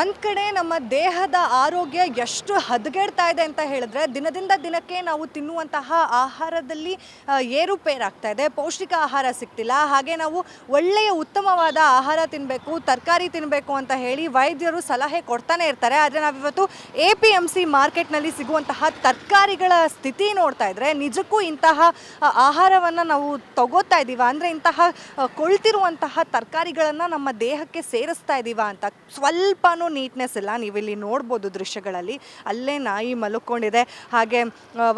ಒಂದು ಕಡೆ ನಮ್ಮ ದೇಹದ ಆರೋಗ್ಯ ಎಷ್ಟು ಹದಗೆಡ್ತಾ ಇದೆ ಅಂತ ಹೇಳಿದ್ರೆ, ದಿನದಿಂದ ದಿನಕ್ಕೆ ನಾವು ತಿನ್ನುವಂತಹ ಆಹಾರದಲ್ಲಿ ಏರುಪೇರಾಗ್ತಾ ಇದೆ. ಪೌಷ್ಟಿಕ ಆಹಾರ ಸಿಗ್ತಿಲ್ಲ. ಹಾಗೆ ನಾವು ಒಳ್ಳೆಯ ಉತ್ತಮವಾದ ಆಹಾರ ತಿನ್ನಬೇಕು ತರಕಾರಿ ತಿನ್ನಬೇಕು ಅಂತ ಹೇಳಿ ವೈದ್ಯರು ಸಲಹೆ ಕೊಡ್ತಾನೆ ಇರ್ತಾರೆ. ಆದರೆ ನಾವಿವತ್ತು ಎ ಪಿ ಎಂ ಸಿ ಮಾರ್ಕೆಟ್ನಲ್ಲಿ ಸಿಗುವಂತಹ ತರಕಾರಿಗಳ ಸ್ಥಿತಿ ನೋಡ್ತಾ ಇದ್ರೆ, ನಿಜಕ್ಕೂ ಇಂತಹ ಆಹಾರವನ್ನು ನಾವು ತಗೋತಾ ಇದ್ದೀವ ಅಂದರೆ ಇಂತಹ ಕೊಳ್ತಿರುವಂತಹ ತರಕಾರಿಗಳನ್ನು ನಮ್ಮ ದೇಹಕ್ಕೆ ಸೇರಿಸ್ತಾ ಇದ್ದೀವ ಅಂತ. ಸ್ವಲ್ಪನೂ ನೀಟ್ನೆಸ್ ಇಲ್ಲ. ನೀವಿಲ್ಲಿ ನೋಡ್ಬೋದು ದೃಶ್ಯಗಳಲ್ಲಿ. ಅಲ್ಲೇ ನಾಯಿ ಮಲ್ಕೊಂಡಿದೆ. ಹಾಗೆ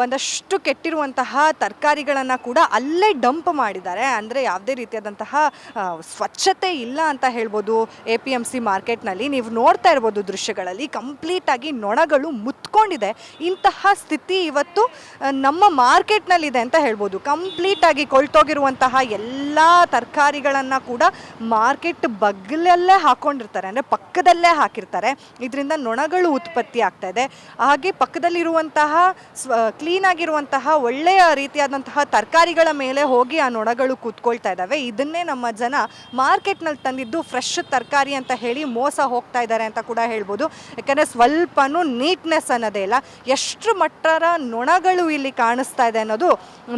ಒಂದಷ್ಟು ಕೆಟ್ಟಿರುವಂತಹ ತರಕಾರಿಗಳನ್ನು ಕೂಡ ಅಲ್ಲೇ ಡಂಪ್ ಮಾಡಿದ್ದಾರೆ. ಅಂದರೆ ಯಾವುದೇ ರೀತಿಯಾದಂತಹ ಸ್ವಚ್ಛತೆ ಇಲ್ಲ ಅಂತ ಹೇಳ್ಬೋದು ಎ ಪಿ ಎಂ ಸಿ ಮಾರ್ಕೆಟ್ನಲ್ಲಿ. ನೀವು ನೋಡ್ತಾ ಇರ್ಬೋದು ದೃಶ್ಯಗಳಲ್ಲಿ. ಕಂಪ್ಲೀಟಾಗಿ ನೊಣಗಳು ಮುತ್ಕೊಂಡಿದೆ. ಇಂತಹ ಸ್ಥಿತಿ ಇವತ್ತು ನಮ್ಮ ಮಾರ್ಕೆಟ್ನಲ್ಲಿದೆ ಅಂತ ಹೇಳ್ಬೋದು. ಕಂಪ್ಲೀಟಾಗಿ ಕೊಳ್ತೋಗಿರುವಂತಹ ಎಲ್ಲ ತರಕಾರಿಗಳನ್ನು ಕೂಡ ಮಾರ್ಕೆಟ್ ಬಗ್ಲಲ್ಲೇ ಹಾಕೊಂಡಿರ್ತಾರೆ. ಅಂದರೆ ಪಕ್ಕದಲ್ಲೇ ಹಾಕಿರ್ತಾರೆ. ಇದರಿಂದ ನೊಣಗಳು ಉತ್ಪತ್ತಿ ಆಗ್ತಾ ಇದೆ. ಹಾಗೆ ಪಕ್ಕದಲ್ಲಿರುವಂತಹ ಸ್ವ, ಕ್ಲೀನ್ ಆಗಿರುವಂತಹ ಒಳ್ಳೆಯ ರೀತಿಯಾದಂತಹ ತರಕಾರಿಗಳ ಮೇಲೆ ಹೋಗಿ ಆ ನೊಣಗಳು ಕೂತ್ಕೊಳ್ತಾ ಇದ್ದಾವೆ. ಇದನ್ನೇ ನಮ್ಮ ಜನ ಮಾರ್ಕೆಟ್ನಲ್ಲಿ ತಂದಿದ್ದು ಫ್ರೆಶ್ ತರಕಾರಿ ಅಂತ ಹೇಳಿ ಮೋಸ ಹೋಗ್ತಾ ಇದ್ದಾರೆ ಅಂತ ಕೂಡ ಹೇಳ್ಬೋದು. ಯಾಕಂದರೆ ಸ್ವಲ್ಪನೂ ನೀಟ್ನೆಸ್ ಅನ್ನೋದೇ ಇಲ್ಲ. ಎಷ್ಟು ಮಟ್ಟರ ನೊಣಗಳು ಇಲ್ಲಿ ಕಾಣಿಸ್ತಾ ಇದೆ ಅನ್ನೋದು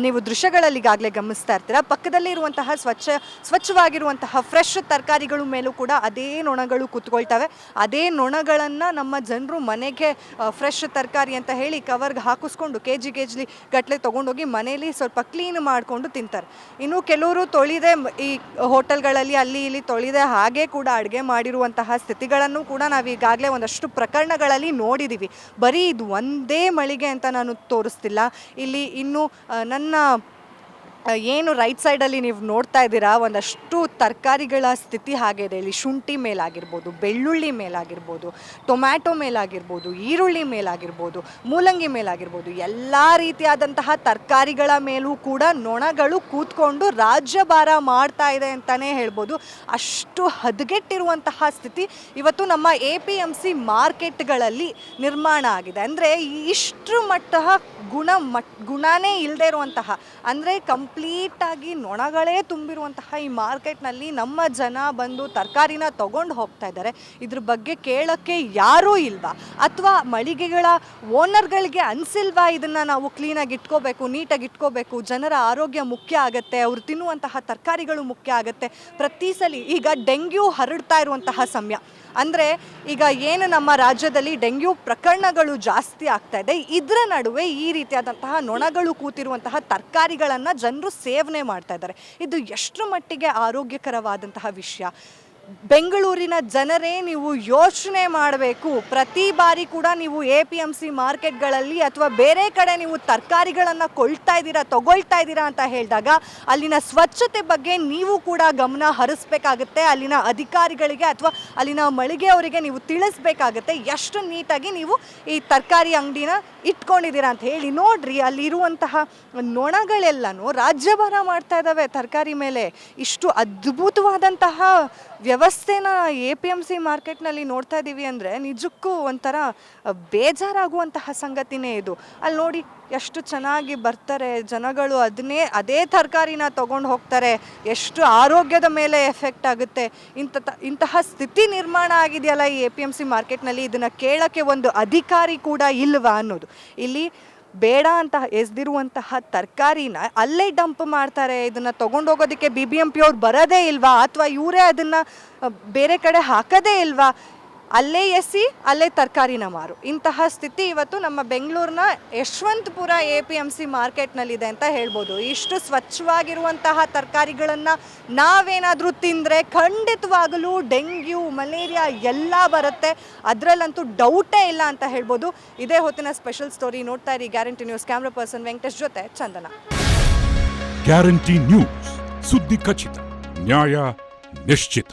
ನೀವು ದೃಶ್ಯಗಳಲ್ಲಿ ಈಗಾಗಲೇ ಗಮನಿಸ್ತಾ ಇರ್ತೀರ. ಪಕ್ಕದಲ್ಲಿ ಇರುವಂತಹ ಸ್ವಚ್ಛ, ಸ್ವಚ್ಛವಾಗಿರುವಂತಹ ಫ್ರೆಶ್ ತರಕಾರಿಗಳ ಮೇಲೂ ಕೂಡ ಅದೇ ನೊಣಗಳು ಕೂತ್ಕೊಳ್ತವೆ. ಅದೇ ನೊಣಗಳನ್ನು ನಮ್ಮ ಜನರು ಮನೆಗೆ ಫ್ರೆಶ್ ತರಕಾರಿ ಅಂತ ಹೇಳಿ ಕವರ್ಗೆ ಹಾಕಿಸ್ಕೊಂಡು ಕೆ ಜಿ ಕೆ ಜಿ ಗಟ್ಟಲೆ ತೊಗೊಂಡೋಗಿ ಮನೇಲಿ ಸ್ವಲ್ಪ ಕ್ಲೀನ್ ಮಾಡಿಕೊಂಡು ತಿಂತಾರೆ. ಇನ್ನು ಕೆಲವರು ತೊಳಿದೆ, ಈ ಹೋಟೆಲ್ಗಳಲ್ಲಿ, ಅಲ್ಲಿ ಇಲ್ಲಿ ತೊಳಿದೆ ಹಾಗೆ ಕೂಡ ಅಡುಗೆ ಮಾಡಿರುವಂತಹ ಸ್ಥಿತಿಗಳನ್ನು ಕೂಡ ನಾವು ಈಗಾಗಲೇ ಒಂದಷ್ಟು ಪ್ರಕರಣಗಳಲ್ಲಿ ನೋಡಿದ್ದೀವಿ ಬರೀ ಇದು ಒಂದೇ ಮಳಿಗೆ ಅಂತ ನಾನು ತೋರಿಸ್ತಿಲ್ಲ. ಇಲ್ಲಿ ಇನ್ನು ನನ್ನ ಏನು ರೈಟ್ ಸೈಡಲ್ಲಿ ನೀವು ನೋಡ್ತಾ ಇದ್ದೀರಾ? ಒಂದಷ್ಟು ತರಕಾರಿಗಳ ಸ್ಥಿತಿ ಹಾಗಿದೆ ಇಲ್ಲಿ ಶುಂಠಿ ಮೇಲಾಗಿರ್ಬೋದು, ಬೆಳ್ಳುಳ್ಳಿ ಮೇಲಾಗಿರ್ಬೋದು, ಟೊಮ್ಯಾಟೊ ಮೇಲಾಗಿರ್ಬೋದು, ಈರುಳ್ಳಿ ಮೇಲಾಗಿರ್ಬೋದು, ಮೂಲಂಗಿ ಮೇಲಾಗಿರ್ಬೋದು, ಎಲ್ಲ ರೀತಿಯಾದಂತಹ ತರಕಾರಿಗಳ ಮೇಲೂ ಕೂಡ ನೊಣಗಳು ಕೂತ್ಕೊಂಡು ರಾಜ್ಯಭಾರ ಮಾಡ್ತಾ ಇದೆ ಅಂತಲೇ ಹೇಳ್ಬೋದು. ಅಷ್ಟು ಹದಗೆಟ್ಟಿರುವಂತಹ ಸ್ಥಿತಿ ಇವತ್ತು ನಮ್ಮ ಎ ಪಿ ಎಂ ಸಿ ಮಾರ್ಕೆಟ್ಗಳಲ್ಲಿ ನಿರ್ಮಾಣ ಆಗಿದೆ. ಅಂದರೆ ಇಷ್ಟು ಮಟ್ಟ ಗುಣ ಮಟ್ ಗುಣನೇ ಇಲ್ಲದೆ ಇರುವಂತಹ, ಅಂದರೆ ಕಂಪ್ಲೀಟಾಗಿ ನೊಣಗಳೇ ತುಂಬಿರುವಂತಹ ಈ ಮಾರ್ಕೆಟ್ನಲ್ಲಿ ನಮ್ಮ ಜನ ಬಂದು ತರಕಾರಿನ ತಗೊಂಡು ಹೋಗ್ತಾ ಇದ್ದಾರೆ. ಇದ್ರ ಬಗ್ಗೆ ಕೇಳೋಕ್ಕೆ ಯಾರೂ ಇಲ್ವಾ ಅಥವಾ ಮಳಿಗೆಗಳ ಓನರ್ಗಳಿಗೆ ಅನಿಸಿಲ್ವಾ ಇದನ್ನು ನಾವು ಕ್ಲೀನಾಗಿ ಇಟ್ಕೋಬೇಕು, ನೀಟಾಗಿ ಇಟ್ಕೋಬೇಕು? ಜನರ ಆರೋಗ್ಯ ಮುಖ್ಯ ಆಗುತ್ತೆ, ಅವ್ರು ತಿನ್ನುವಂತಹ ತರಕಾರಿಗಳು ಮುಖ್ಯ ಆಗುತ್ತೆ. ಪ್ರತಿ ಸಲ ಈಗ ಡೆಂಗ್ಯೂ ಹರಡ್ತಾ ಇರುವಂತಹ ಸಮಯ. ಅಂದರೆ ಈಗ ಏನು ನಮ್ಮ ರಾಜ್ಯದಲ್ಲಿ ಡೆಂಗ್ಯೂ ಪ್ರಕರಣಗಳು ಜಾಸ್ತಿ ಆಗ್ತಾ ಇದೆ, ಇದರ ನಡುವೆ ಈ ರೀತಿಯಾದಂತಹ ನೊಣಗಳು ಕೂತಿರುವಂತಹ ತರಕಾರಿಗಳನ್ನು ಜನರು ಸೇವನೆ ಮಾಡ್ತಾ ಇದ್ದಾರೆ. ಇದು ಎಷ್ಟು ಮಟ್ಟಿಗೆ ಆರೋಗ್ಯಕರವಾದಂತಹ ವಿಷಯ? ಬೆಂಗಳೂರಿನ ಜನರೇ ನೀವು ಯೋಚನೆ ಮಾಡಬೇಕು. ಪ್ರತಿ ಬಾರಿ ಕೂಡ ನೀವು ಎ ಪಿ ಎಂ ಸಿ ಮಾರ್ಕೆಟ್ಗಳಲ್ಲಿ ಅಥವಾ ಬೇರೆ ಕಡೆ ನೀವು ತರಕಾರಿಗಳನ್ನು ಕೊಳ್ತಾ ಇದ್ದೀರಾ, ತಗೊಳ್ತಾ ಇದ್ದೀರಾ ಅಂತ ಹೇಳಿದಾಗ ಅಲ್ಲಿನ ಸ್ವಚ್ಛತೆ ಬಗ್ಗೆ ನೀವು ಕೂಡ ಗಮನ ಹರಿಸ್ಬೇಕಾಗುತ್ತೆ. ಅಲ್ಲಿನ ಅಧಿಕಾರಿಗಳಿಗೆ ಅಥವಾ ಅಲ್ಲಿನ ಮಳಿಗೆಯವರಿಗೆ ನೀವು ತಿಳಿಸ್ಬೇಕಾಗುತ್ತೆ. ಎಷ್ಟು ನೀಟಾಗಿ ನೀವು ಈ ತರಕಾರಿ ಅಂಗಡಿನ ಇಟ್ಕೊಂಡಿದ್ದೀರಾ ಅಂತ ಹೇಳಿ ನೋಡ್ರಿ ಅಲ್ಲಿರುವಂತಹ ನೊಣಗಳೆಲ್ಲನೂ ರಾಜ್ಯಭಾರ ಮಾಡ್ತಾ ಇದ್ದಾವೆ ತರಕಾರಿ ಮೇಲೆ. ಇಷ್ಟು ಅದ್ಭುತವಾದಂತಹ ವ್ಯವಸ್ಥೆನ ಎ ಪಿ ಎಂ ಸಿ ಮಾರ್ಕೆಟ್ನಲ್ಲಿ ನೋಡ್ತಾ ಇದ್ದೀವಿ ಅಂದರೆ ನಿಜಕ್ಕೂ ಒಂಥರ ಬೇಜಾರಾಗುವಂತಹ ಸಂಗತಿನೇ ಇದು. ಅಲ್ಲಿ ನೋಡಿ ಎಷ್ಟು ಚೆನ್ನಾಗಿ ಬರ್ತಾರೆ ಜನಗಳು ಅದನ್ನೇ ಅದೇ ತರಕಾರಿನ ತೊಗೊಂಡು ಹೋಗ್ತಾರೆ. ಎಷ್ಟು ಆರೋಗ್ಯದ ಮೇಲೆ ಎಫೆಕ್ಟ್ ಆಗುತ್ತೆ. ಇಂಥ ಇಂತಹ ಸ್ಥಿತಿ ನಿರ್ಮಾಣ ಆಗಿದೆಯಲ್ಲ ಈ ಎ ಪಿ ಎಂ ಸಿ ಮಾರ್ಕೆಟ್ನಲ್ಲಿ, ಇದನ್ನು ಕೇಳೋಕ್ಕೆ ಒಂದು ಅಧಿಕಾರಿ ಕೂಡ ಇಲ್ವಾ ಅನ್ನೋದು. ಇಲ್ಲಿ ಬೇಡ ಅಂತ ಎಸ್ದಿರುವಂತಹ ತರಕಾರಿನ ಅಲ್ಲೇ ಡಂಪ್ ಮಾಡ್ತಾರೆ, ಇದನ್ನು ತೊಗೊಂಡೋಗೋದಕ್ಕೆ ಬಿ ಬಿ ಎಂ ಪಿ ಅವ್ರು ಬರೋದೇ ಇಲ್ವಾ? ಅಥವಾ ಇವರೇ ಅದನ್ನು ಬೇರೆ ಕಡೆ ಹಾಕೋದೇ ಇಲ್ವಾ? ಅಲ್ಲೇ ಎಸಿ, ಅಲ್ಲೇ ತರಕಾರಿನ ಮಾರು. ಇಂತಹ ಸ್ಥಿತಿ ಇವತ್ತು ನಮ್ಮ ಬೆಂಗಳೂರಿನ Yeshwanthpur A P M C ಮಾರ್ಕೆಟ್ನಲ್ಲಿದೆ ಅಂತ ಹೇಳ್ಬೋದು. ಇಷ್ಟು ಸ್ವಚ್ಛವಾಗಿರುವಂತಹ ತರಕಾರಿಗಳನ್ನು ನಾವೇನಾದರೂ ತಿಂದರೆ ಖಂಡಿತವಾಗಲೂ ಡೆಂಗ್ಯೂ, ಮಲೇರಿಯಾ ಎಲ್ಲ ಬರುತ್ತೆ. ಅದರಲ್ಲಂತೂ ಡೌಟೇ ಇಲ್ಲ ಅಂತ ಹೇಳ್ಬೋದು. ಇದೇ ಹೊತ್ತಿನ ಸ್ಪೆಷಲ್ ಸ್ಟೋರಿ ನೋಡ್ತಾ ಇರಿ. Guarantee news camera person Venkatesh ಜೊತೆ ಚಂದನ. Guarantee news. ಸುದ್ದಿ ಖಚಿತ, ನ್ಯಾಯ ನಿಶ್ಚಿತ.